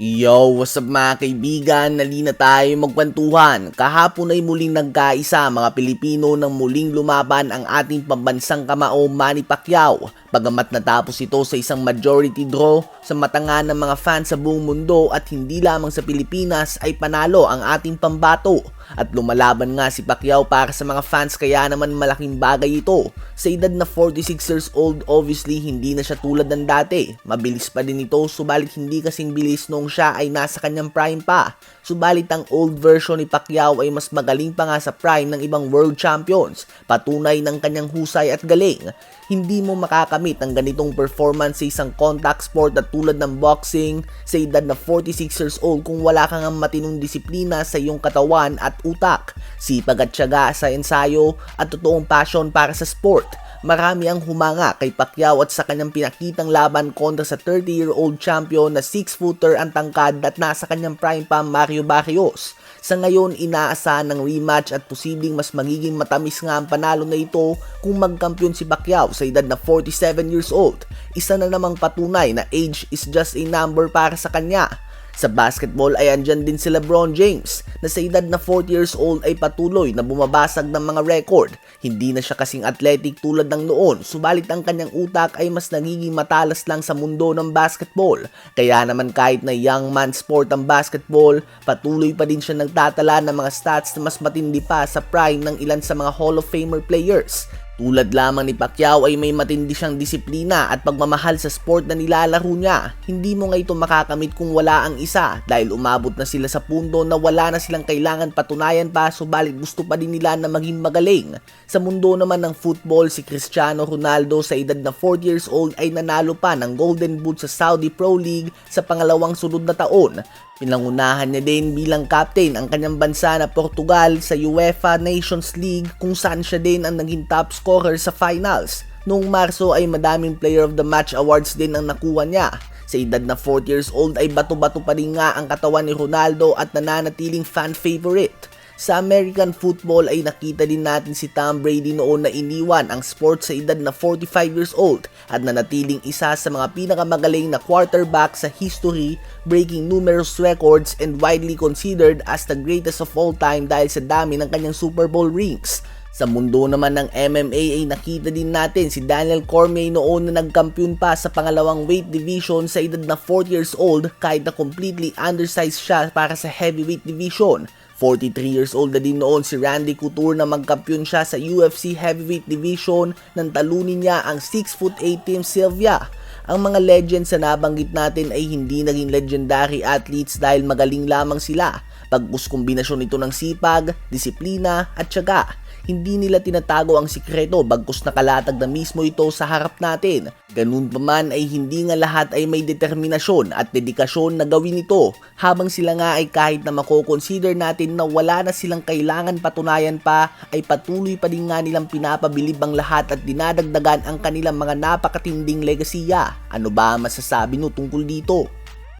Yo, what's up mga kaibigan? Nali na tayo magkwentuhan. Kahapon ay muling nagkaisa mga Pilipino nang muling lumaban ang ating pambansang kamao Manny Pacquiao. Bagamat natapos ito sa isang majority draw sa matanga ng mga fans sa buong mundo at hindi lamang sa Pilipinas ay panalo ang ating pambato. At lumalaban nga si Pacquiao para sa mga fans kaya naman malaking bagay ito. Sa edad na 46 years old, obviously hindi na siya tulad ng dati. Mabilis pa din ito subalit hindi kasing bilis noong siya ay nasa kanyang prime pa. Subalit ang old version ni Pacquiao ay mas magaling pa nga sa prime ng ibang world champions. Patunay ng kanyang husay at galing. Hindi mo makakamit ang ganitong performance sa isang contact sport na tulad ng boxing sa edad na 46 years old kung wala kang ang matinong disiplina sa iyong katawan at utak, sipag at tiyaga sa ensayo at totoong passion para sa sport. Marami ang humanga kay Pacquiao at sa kanyang pinakitang laban kontra sa 30-year-old champion na 6-footer ang tangkad at nasa kanyang prime pa Mario Barrios. Sa ngayon, inaasahan ng rematch at posibleng mas magiging matamis nga ang panalo na ito kung magkampiyon si Pacquiao sa edad na 47 years old. Isa na namang patunay na age is just a number para sa kanya. Sa basketball ay andyan din si Lebron James na sa edad na 40 years old ay patuloy na bumabasag ng mga record. Hindi na siya kasing athletic tulad ng noon, subalit ang kanyang utak ay mas nagiging matalas lang sa mundo ng basketball. Kaya naman kahit na young man sport ang basketball, patuloy pa din siya nagtatala ng mga stats na mas matindi pa sa prime ng ilan sa mga Hall of Famer players. Tulad lamang ni Pacquiao ay may matindi siyang disiplina at pagmamahal sa sport na nilalaro niya. Hindi mo nga ito makakamit kung wala ang isa dahil umabot na sila sa punto na wala na silang kailangan patunayan pa subalit gusto pa din nila na maging magaling. Sa mundo naman ng football, si Cristiano Ronaldo sa edad na 40 years old ay nanalo pa ng Golden Boot sa Saudi Pro League sa pangalawang sunod na taon. Pinangunahan niya din bilang captain ang kanyang bansa na Portugal sa UEFA Nations League kung saan siya din ang naging top scorer sa finals. Noong Marso ay madaming Player of the Match awards din ang nakuha niya. Sa edad na 40 years old ay bato-bato pa rin nga ang katawan ni Ronaldo at nananatiling fan favorite. Sa American football ay nakita din natin si Tom Brady noon na iniwan ang sport sa edad na 45 years old at nanatiling isa sa mga pinakamagaling na quarterback sa history, breaking numerous records and widely considered as the greatest of all time dahil sa dami ng kanyang Super Bowl rings. Sa mundo naman ng MMA ay nakita din natin si Daniel Cormier noon na nagkampiyon pa sa pangalawang weight division sa edad na 40 years old kahit na completely undersized siya para sa heavyweight division. 43 years old na din noon si Randy Couture na magkampiyon siya sa UFC Heavyweight Division nang talunin niya ang 6'8 Team Sylvia. Ang mga legends na nabanggit natin ay hindi naging legendary athletes dahil magaling lamang sila. Pagpus kombinasyon ito ng sipag, disiplina at tiyaga. Hindi nila tinatago ang sikreto bagkus nakalatag na mismo ito sa harap natin. Ganun pa man ay hindi nga lahat ay may determinasyon at dedikasyon na gawin ito habang sila nga ay kahit na mako-consider natin na wala na silang kailangan patunayan pa ay patuloy pa din nga nilang pinapabilib ang lahat at dinadagdagan ang kanilang mga napakatinding legasiya. Ano ba masasabi no tungkol dito?